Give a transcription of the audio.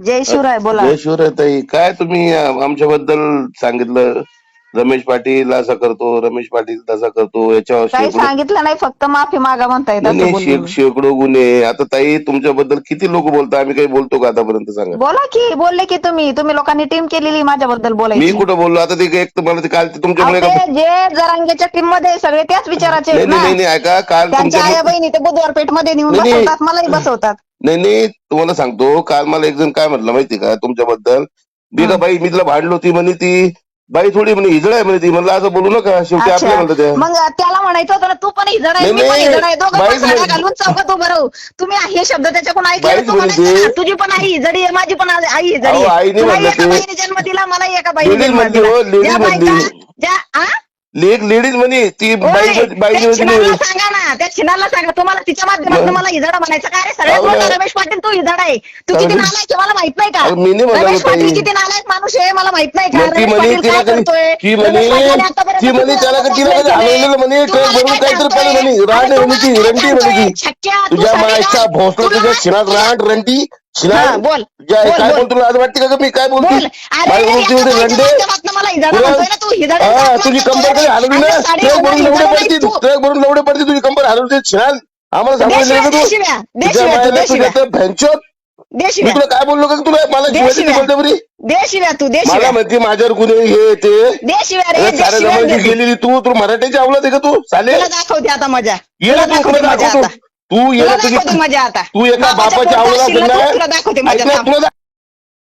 जय शिवराय बोला. जय शिवराय ताई काय तुम्ही आमच्याबद्दल सांगितलं? रमेश पाटील असा करतो रमेश पाटील तसा करतो याच्यावर काही शेकडो सांगितलं नाही फक्त माफी मागा म्हणता येत नाही, असं नाही, बोललो शे- मी. शेकडो गुन्हे. आता ताई तुमच्याबद्दल किती लोक बोलतात? आम्ही काही बोलतो का आतापर्यंत? सांगा. बोला की बोलले की तुम्ही. तुम्ही लोकांनी टीम केलेली माझ्याबद्दल मी बोलायची कुठं बोललो? आता ते एक तुम्हाला ते काल ते अहो, तुमच्यामुळे का- ते जे जरांगेच्या टीममध्ये सगळे त्याच विचाराचे नाही आहेत नाही ना. नाही नाही, ऐका काल त्यांच्या आया तुमच्या बहिणी ते बुधवार पेठमध्ये नेऊन नाही, नाही. बसवतात मलाही बसवतात. नाही नाही तुम्हाला सांगतो काल मला एक जण काय म्हटलं माहिती का तुमच्याबद्दल मी का हा. बाई मी तिला भांडलो ती म्हणे ती बाई थोडी म्हणे हिजड आहे म्हणे ती म्हणलं असं बोलू नका शेवटी आपल्या म्हणलं अच्छा ते मग त्याला म्हणायचं होतं ना तू पण हिजड आहे मी पण. हिजड आहे दोघं पण बाईच साड्या घालून चौकात उभं राहू तुम्ही हे शब्द त्याच्याकडून ऐकले बाईच तू म्हणायचं ना, तुझी पण आई हिजडी आहे माझी पण आई हिजडी अहो, आहे आईने तुला म्हणलं एका ते- बाईने जन्म दिला मला एका बाईने लेडीज जन्म म्हणली दिला हो, ज्या म्हणली. बायका ज्या आ? लेक लेडीज म्हणे ती बाई बाई त्या छिनाला सांगा ना त्या छिनाला सांगा तुम्हाला तिच्या माध्यमातून. मला हिजडा म्हणायचं काय रे सगळ्यात अहो, मोठा नाही. रमेश पाटील तू हिजडा आहे तू किती. नालायक आहे मला माहीत नाही का अहो, मी नाही म्हणालो रमेश ताई. पाटील किती नालायक माणूस आहे मला माहीत नाही का मग ती रमेश म्हणे पाटील तिला काय कधी करतोय ती म्हणे रमेश पाटलाने आतापर्यंत ती म्हणे किती त्याला तिला कधी पोचले हलवलेलं म्हणे ट्रक भरून काय काहीतरी? पाहिलं म्हणे म्हणे ती रंटी म्हणे सांगतोय? ती छक्क्या, तू तुझ्या मायचा. भोसलो तुला तुझ्या तुला- रांड रंटी हा, बोल. ज्या- बोल, काय बोल. बोल तुला आज वाटते का ग मी? काय बोलते बोल. अरे बाई बोलते एका होते बाईच्या रंडे. माध्यमातनं मला हिजडा तुला- म्हणतोय ना तू हिजडा हा, जात तुझी मागच्या कंबर कधी चोराने. हलवली ना? आणि साडी ट्रक घालून भरून लवडे हिजडा पडती नाही तू. ट्रक भरून लवडे पडती तुझी कंबर आम्हाला का तू. तुझ्या मायाला तुझ्या मी तुला काय बोललो का तुला? मला शिवाय. बोलते बरी. तू मला म्हणते माझ्यावर गुन्हे हे ते. रे अरे साऱ्या जमान्याची. गेलेली तू तू मराठीची आवडत आहे का तू? चालेल तुला दाखवते आता मजा. ये तुला ना तू दाखवते तुला मजा दाखवतो आता. तू ये तुला तुझी मजा आता तू एका बापाच्या बापाच्या पोटात आवडत शिल्लक असेल आहे, तुला दाखवते. तुला